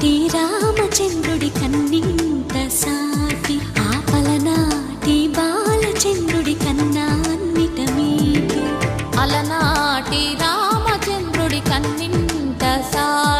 నాటి రామచంద్రుడి కన్నింత సాటి ఆపల నాటి బాలచంద్రుడి కన్నా అన్నిట మీటి అలనాటి రామచంద్రుడి కన్నింత సాటి.